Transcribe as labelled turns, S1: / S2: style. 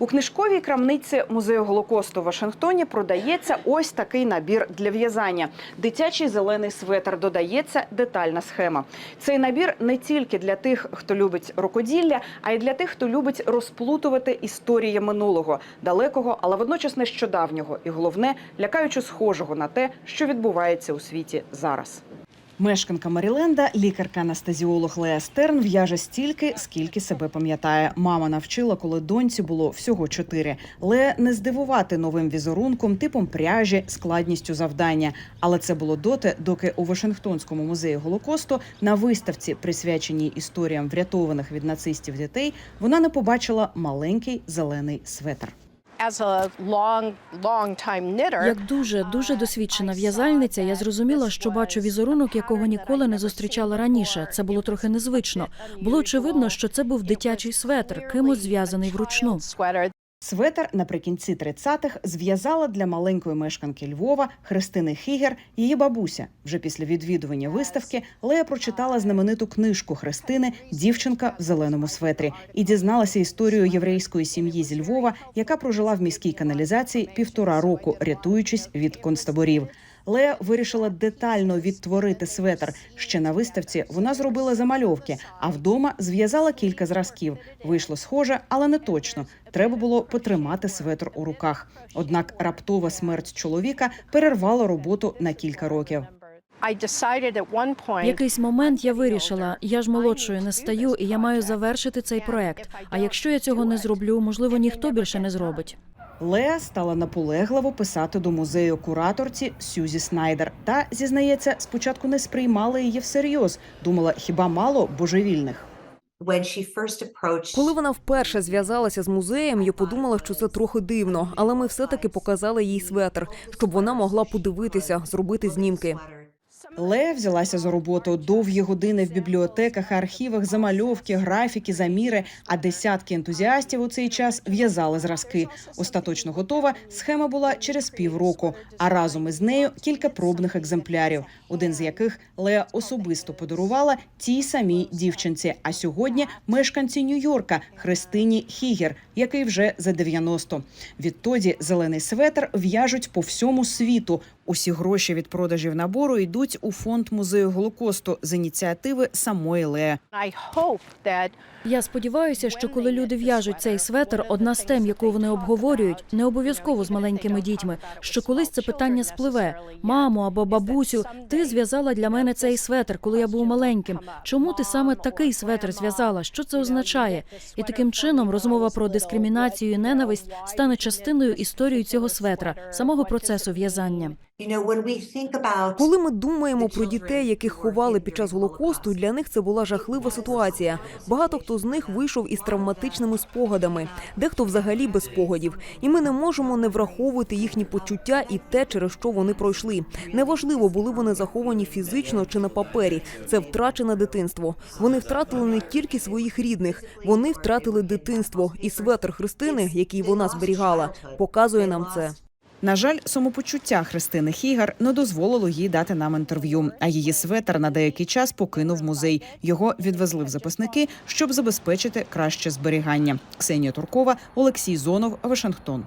S1: У книжковій крамниці музею Голокосту в Вашингтоні продається ось такий набір для в'язання. Дитячий зелений светр додається детальна схема. Цей набір не тільки для тих, хто любить рукоділля, а й для тих, хто любить розплутувати історії минулого, далекого, але водночас нещодавнього, і головне, лякаючи схожого на те, що відбувається у світі зараз. Мешканка Маріленда, лікарка-анестезіолог Лея Стерн в'яже стільки, скільки себе пам'ятає. Мама навчила, коли доньці було всього чотири. Лея не здивувати новим візерунком, типом пряжі, складністю завдання. Але це було доти, доки у Вашингтонському музеї Голокосту на виставці, присвяченій історіям врятованих від нацистів дітей, вона не побачила маленький зелений светр.
S2: Як дуже дуже досвідчена в'язальниця, я зрозуміла, що бачу візерунок, якого ніколи не зустрічала раніше. Це було трохи незвично. Було очевидно, що це був дитячий светр, кимось зв'язаний вручну.
S1: Светер наприкінці 30-х зв'язала для маленької мешканки Львова Христини Хігер її бабуся. Вже після відвідування виставки Лея прочитала знамениту книжку Христини Дівчинка в зеленому светрі і дізналася історію єврейської сім'ї зі Львова, яка прожила в міській каналізації півтора року, рятуючись від концтаборів. Лея вирішила детально відтворити светр. Ще на виставці вона зробила замальовки, а вдома зв'язала кілька зразків. Вийшло схоже, але не точно. Треба було потримати светр у руках. Однак раптова смерть чоловіка перервала роботу на кілька років.
S2: Якийсь момент я вирішила, я ж молодшою не стаю, і я маю завершити цей проект. А якщо я цього не зроблю, можливо, ніхто більше не зробить.
S1: Леа стала наполегливо писати до музею кураторці Сюзі Снайдер. Та зізнається, спочатку не сприймала її всерйоз. Думала, хіба мало божевільних.
S3: Коли вона вперше зв'язалася з музеєм, я подумала, що це трохи дивно, але ми все-таки показали їй светр, щоб вона могла подивитися, зробити знімки.
S1: Лея взялася за роботу довгі години в бібліотеках, архівах, замальовки, графіки, заміри. А десятки ентузіастів у цей час в'язали зразки. Остаточно готова схема була через півроку. А разом із нею кілька пробних екземплярів, один з яких Лея особисто подарувала тій самій дівчинці. А сьогодні мешканці Нью-Йорка Христині Хігер, який вже за 90. Відтоді зелений светр в'яжуть по всьому світу. Усі гроші від продажів набору йдуть у фонд музею Голокосту з ініціативи самої
S4: that
S2: Я сподіваюся, що коли люди в'яжуть цей светр, одна з тем, яку вони обговорюють, не обов'язково з маленькими дітьми, що колись це питання спливе. Мамо або бабусю, ти зв'язала для мене цей светр, коли я був маленьким. Чому ти саме такий светр зв'язала? Що це означає? І таким чином розмова про дискримінацію і ненависть стане частиною історії цього светра, самого процесу в'язання.
S3: Коли ми думаємо про дітей, яких ховали під час голокосту, для них це була жахлива ситуація. Багато хто з них вийшов із травматичними спогадами, дехто взагалі без спогадів. І ми не можемо не враховувати їхні почуття і те, через що вони пройшли. Неважливо, були вони заховані фізично чи на папері. Це втрачене дитинство. Вони втратили не тільки своїх рідних, вони втратили дитинство. І светр Христини, який вона зберігала, показує нам це.
S1: На жаль, самопочуття Христини Хігар не дозволило їй дати нам інтерв'ю. А її светер на деякий час покинув музей. Його відвезли в записники, щоб забезпечити краще зберігання. Ксенія Туркова, Олексій Зонов, Вашингтон.